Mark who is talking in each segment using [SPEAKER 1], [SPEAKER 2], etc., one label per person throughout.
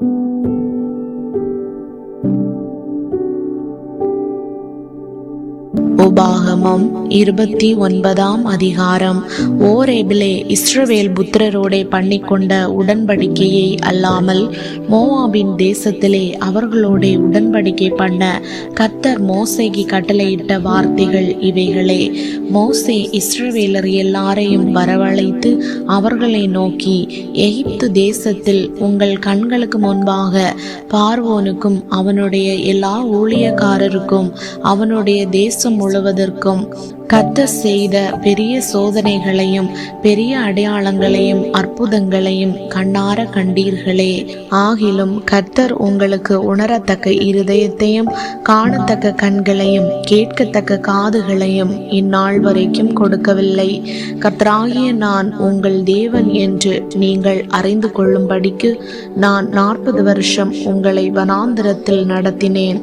[SPEAKER 1] Thank you. உபாகமம் இருபத்தி ஒன்பதாம் அதிகாரம். ஓரேபிலே இஸ்ரவேல் புத்திரரோடே பண்ணிக்கொண்ட உடன்படிக்கையை அல்லாமல் மோவாபின் தேசத்திலே அவர்களோடே உடன்படிக்கை பண்ண கத்தர் மோசைக்கு கட்டளையிட்ட வார்த்தைகள் இவைகளே. மோசே இஸ்ரவேலர் எல்லாரையும் வரவழைத்து அவர்களை நோக்கி எகிப்து தேசத்தில் உங்கள் கண்களுக்கு முன்பாக பார்வோனுக்கும் அவனுடைய எல்லா ஊழியக்காரருக்கும் அவனுடைய தேசம் முழுவதற்கும் கர்த்தர் செய்த பெரிய சோதனைகளையும் பெரிய அடையாளங்களையும் அற்புதங்களையும் கண்ணார கண்டீர்களே. ஆகிலும் கர்த்தர் உங்களுக்கு உணரத்தக்க இருதயத்தையும் காணத்தக்க கண்களையும் கேட்கத்தக்க காதுகளையும் இந்நாள் வரைக்கும் கொடுக்கவில்லை. கர்த்தராகிய நான் உங்கள் தேவன் என்று நீங்கள் அறிந்து கொள்ளும்படிக்கு நான் நாற்பது வருஷம் உங்களை வனாந்திரத்தில் நடத்தினேன்.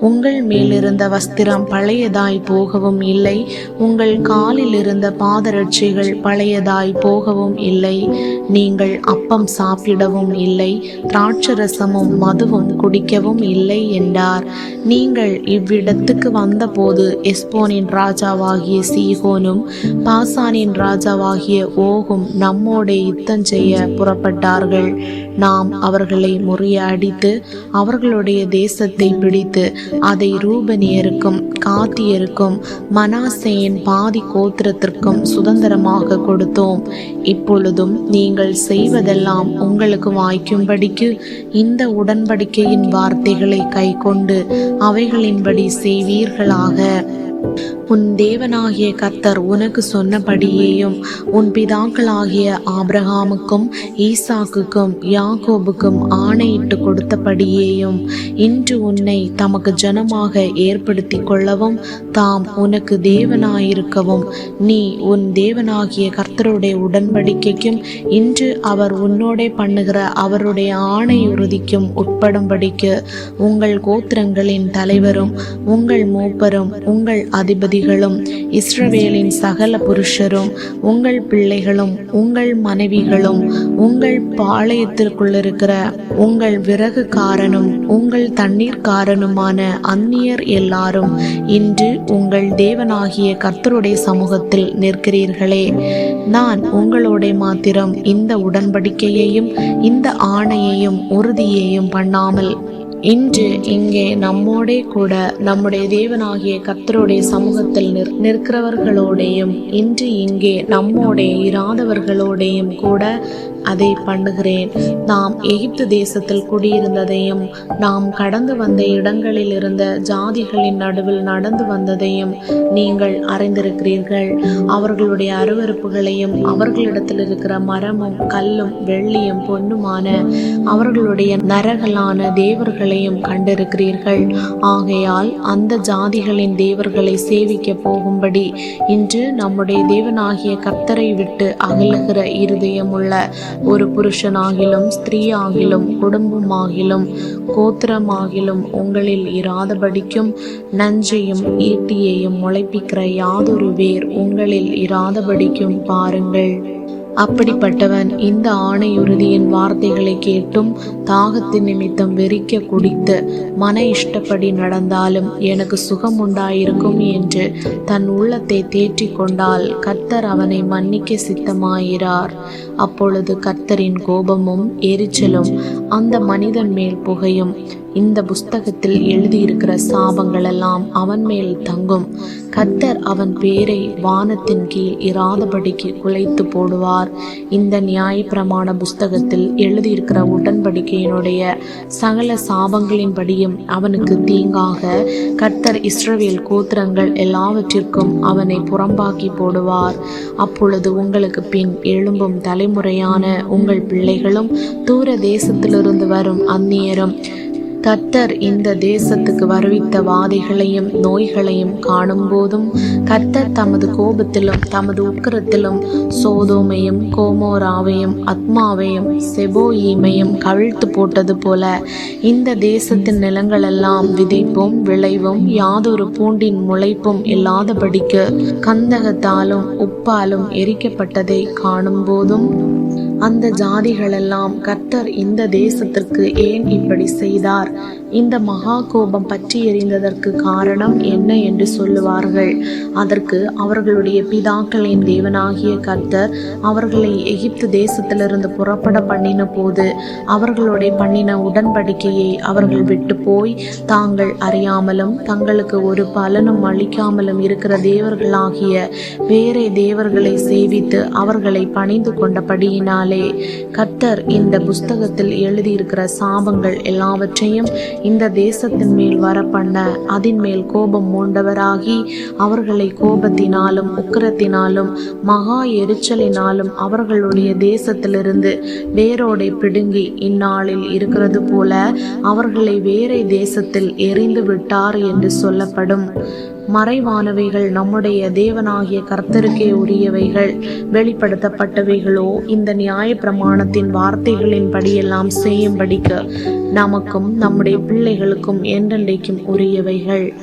[SPEAKER 1] உங்கள் மேலிருந்த வஸ்திரம் பழையதாய் போகவும் இல்லை. உங்கள் காலில் இருந்த பாதரட்சைகள் பழையதாய் போகவும் இல்லை. நீங்கள் அப்பம் சாப்பிடவும் இல்லை. திராட்சரசமும் மதுவும் குடிக்கவும் இல்லை என்றார். நீங்கள் இவ்விடத்துக்கு வந்தபோது எஸ்போனின் ராஜாவாகிய சீகோனும் பாசானின் ராஜாவாகிய ஓகும் நம்மோடே யுத்தம் செய்ய புறப்பட்டார்கள். நாம் அவர்களை முறியடித்து அவர்களுடைய தேசத்தை பிடித்து அதை ரூபனியருக்கும் காத்தியருக்கும் மனாசேயின் பாதி கோத்திரத்திற்கும் சுதந்திரமாக கொடுத்தோம். இப்பொழுதும் நீங்கள் செய்வதெல்லாம் உங்களுக்கு வாய்க்கும்படிக்கு இந்த உடன்படிக்கையின் வார்த்தைகளை கைக்கொண்டு அவைகளின்படி செய்வீர்களாக. உன் தேவனாகிய கர்த்தர் உனக்கு சொன்னபடியேயும் உன் பிதாக்களாகிய ஆபிரகாமுக்கும் ஈசாக்குக்கும் யாகோபுக்கும் ஆணையிட்டு கொடுத்தபடியேயும் இன்று உன்னை தமக்கு ஜனமாக ஏற்படுத்தி கொள்ளவும் தாம் உனக்கு தேவனாயிருக்கவும் நீ உன் தேவனாகிய கர்த்தருடைய உடன்படிக்கைக்கும் இன்று அவர் உன்னோடே பண்ணுகிற அவருடைய ஆணை உறுதிக்கும் உட்படும்படிக்கு உங்கள் கோத்திரங்களின் தலைவரும் உங்கள் மூப்பரும் உங்கள் அதிபதிகளும் இஸ்ரவேலின் சகல புருஷரும் உங்கள் பிள்ளைகளும் உங்கள் மனைவிகளும் உங்கள் பாளையத்திற்குள்ளிருக்கிற உங்கள் விறகுக்காரனும் உங்கள் தண்ணீர்க்காரனுமான அந்நியர் எல்லாரும் இன்று உங்கள் தேவனாகிய கர்த்தருடைய சமூகத்தில் நிற்கிறீர்களே. நான் உங்களோட மாத்திரம் இந்த உடன்படிக்கையையும் இந்த ஆணையையும் உறுதியையும் பண்ணாமல் இன்று இங்கே நம்மோடே கூட நம்முடைய தேவனாகிய கர்த்தருடைய சமூகத்தில் நிற் நிற்கிறவர்களோடையும் இன்று இங்கே நம்மோடே இராதவர்களோடையும் கூட அதை பண்ணுகிறேன். நாம் எகிப்து தேசத்தில் குடியிருந்ததையும் நாம் கடந்து வந்த இடங்களில் இருந்த ஜாதிகளின் நடுவில் நடந்து வந்ததையும் நீங்கள் அறிந்திருக்கிறீர்கள். அவர்களுடைய அருவருப்புகளையும் அவர்களிடத்தில் இருக்கிற மரமும் கல்லும் வெள்ளியும் பொண்ணுமான அவர்களுடைய நரகலான தேவர்களையும் கண்டிருக்கிறீர்கள். ஆகையால் அந்த ஜாதிகளின் தேவர்களை சேவிக்க போகும்படி இன்று நம்முடைய தேவனாகிய கர்த்தரை விட்டு அகலுகிற இருதயமுள்ள ஒரு புருஷனாகிலும் ஸ்திரீயாகிலும் குடும்பமாகிலும் கோத்திரமாகிலும் உங்களில் இராதபடிக்கும் நஞ்சையும் ஈட்டியையும் முளைப்பிக்கிற யாதொரு வேர் உங்களில் இராதபடிக்கும் பாருங்கள். அப்படிப்பட்டவன் இந்த ஆணையுறுதியின் வார்த்தைகளை கேட்டும் தாகத்தின் நிமித்தம் வெறிக்க குடித்து மன இஷ்டப்படி நடந்தாலும் எனக்கு சுகம் உண்டாயிருக்கும் என்று தன் உள்ளத்தை தேற்றிக் கொண்டால் கர்த்தர் அவனை மன்னிக்க சித்தமாயிறார் அப்பொழுது கர்த்தரின் கோபமும் எரிச்சலும் அந்த மனிதன் மேல் புகையும். இந்த புஸ்தகத்தில் எழுதியிருக்கிற சாபங்களெல்லாம் அவன் மேல் தங்கும். கர்த்தர் அவன் பேரை வானத்தின் கீழ் இராதபடிக்கு குலைத்து போடுவார். இந்த நியாய பிரமாண புஸ்தகத்தில் எழுதியிருக்கிற உடன்படிக்கையினுடைய சகல சாபங்களின்படியும் அவனுக்கு தீங்காக கர்த்தர் இஸ்ரவேல் கோத்திரங்கள் எல்லாவற்றிற்கும் அவனை புறம்பாக்கி போடுவார். அப்பொழுது உங்களுக்கு பின் எழும்பும் தலைமுறையான உங்கள் பிள்ளைகளும் தூர தேசத்திலிருந்து வரும் அந்நியரும் கர்த்தர் இந்த தேசத்துக்கு வருவித்த வாதைகளையும் நோய்களையும் காணும்போதும் கர்த்தர் தமது கோபத்திலும் தமது உக்கிரத்திலும் சோதோமையும் கோமோராவையும் அத்மாவையும் செபோயீமையும் கவிழ்த்து போட்டது போல இந்த தேசத்தின் நிலங்களெல்லாம் விதைப்பும் விளைவும் யாதொரு பூண்டின் முளைப்பும் இல்லாதபடிக்கு கந்தகத்தாலும் உப்பாலும் எரிக்கப்பட்டதை காணும்போதும் அந்த ஜாதிகளெல்லாம் கர்த்தர் இந்த தேசத்திற்கு ஏன் இப்படி செய்தார்? இந்த மகா கோபம் பற்றி எறிந்ததற்கு காரணம் என்ன என்று சொல்லுவார்கள். அதற்கு அவர்களுடைய பிதாக்களின் தேவனாகிய கர்த்தர் அவர்களை எகிப்து தேசத்திலிருந்து புறப்பட பண்ணின போது அவர்களுடைய பண்ணின உடன்படிக்கையை அவர்கள் விட்டு போய் தாங்கள் அறியாமலும் தங்களுக்கு ஒரு பலனும் அளிக்காமலும் இருக்கிற தேவர்களாகிய வேறே தேவர்களை சேவித்து அவர்களை பணிந்து கொண்டபடியினாலே கர்த்தர் இந்த புஸ்தகத்தில் எழுதியிருக்கிற சாபங்கள் எல்லாவற்றையும் இந்த தேசத்தின் மேல் வரப்பண்ண பண்ண அதின் மேல் கோபம் மூண்டவராகி அவர்களை கோபத்தினாலும் உக்கிரத்தினாலும் மகா எரிச்சலினாலும் அவர்களுடைய தேசத்திலிருந்து வேரோடை பிடுங்கி இந்நாளில் இருக்கிறது போல அவர்களை வேறை தேசத்தில் எரிந்து விட்டார் என்று சொல்லப்படும். மறைவானவைகள் நம்முடைய தேவனாகிய கர்த்தருக்கே உரியவைகள். வெளிப்படுத்தப்பட்டவைகளோ இந்த நியாய பிரமாணத்தின் வார்த்தைகளின் படியெல்லாம் செய்யும்படிக்கு நமக்கும் நம்முடைய பிள்ளைகளுக்கும் என்றென்றைக்கும் உரியவைகள்.